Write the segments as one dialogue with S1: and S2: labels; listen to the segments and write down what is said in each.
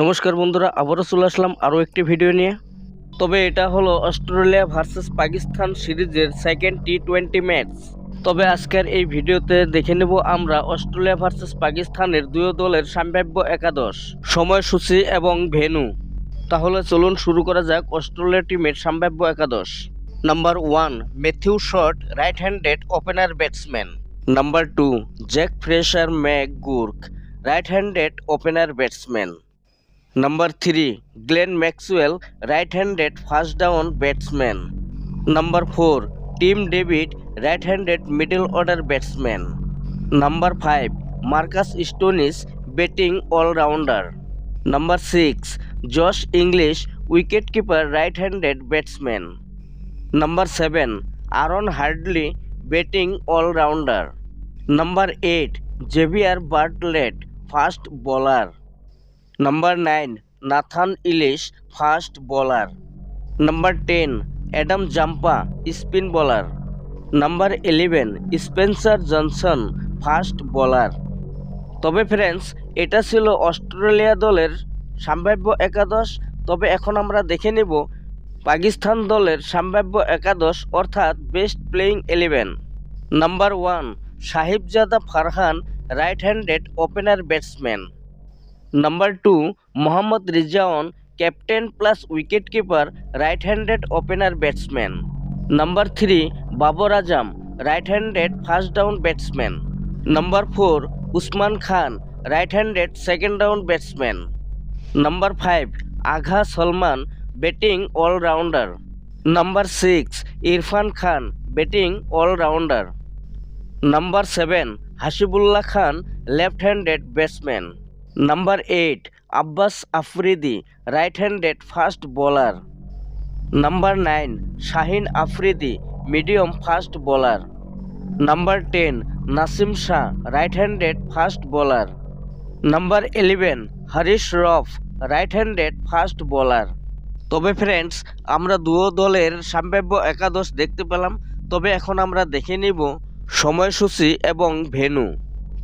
S1: নমস্কার বন্ধুরা, আবারও চলে আসলাম আরও একটি ভিডিও নিয়ে। তবে এটা হলো অস্ট্রেলিয়া ভার্সেস পাকিস্তান সিরিজের সেকেন্ড টি টোয়েন্টি ম্যাচ তবে আজকের এই ভিডিওতে দেখে নেব আমরা অস্ট্রেলিয়া ভার্সেস পাকিস্তানের দুই দলের সম্ভাব্য একাদশ, সময়সূচি এবং ভেন্যু। তাহলে চলুন শুরু করা যাক অস্ট্রেলিয়া টিমের সম্ভাব্য একাদশ। Number one Matthew Short right handed opener batsman number two Jake Fraser McGurk right handed opener batsman number three Glenn Maxwell right handed first down batsman number four Tim David right handed middle order batsman number five Marcus Stoinis batting allrounder number six Josh Inglis wicket keeper right handed batsman number seven Aaron Hardie batting allrounder number eight Xavier Bartlett fast bowler number nine Nathan Ellis fast bowler number ten Adam Zampa spin bowler number eleven Spencer Johnson fast bowler তবে friends এটা ছিল Australia দলের সম্ভাব্য একাদশ। তবে এখন আমরা দেখে নেব পাকিস্তান দলের সম্ভাব্য একাদশ, অর্থাৎ best playing eleven number one Sahibzada Farhan right handed opener batsman number two Mohammad Rizwan captain plus wicket keeper right handed opener batsman number three Babar Azam right handed first down batsman number four Usman Khan right handed second down batsman number five Agha Salman batting allrounder number six Irfan Khan batting allrounder number seven Hasibullah Khan left handed batsman number eight Abbas Afridi right handed fast bowler number nine Shaheen Afridi medium fast bowler number ten Naseem Shah right handed fast bowler number eleven Haris Rauf right handed fast bowler তবে friends আমরা দুও দলের সম্ভাব্য একাদশ দেখতে পেলাম। তবে এখন আমরা দেখে নিব সময়সূচি এবং ভেন্যু।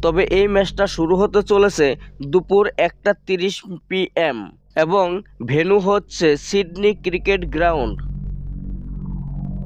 S1: তবে এই ম্যাচটা শুরু হতে চলেছে দুপুর একটা তিরিশ পিএম এবং ভেনু হচ্ছে সিডনি ক্রিকেট গ্রাউন্ড।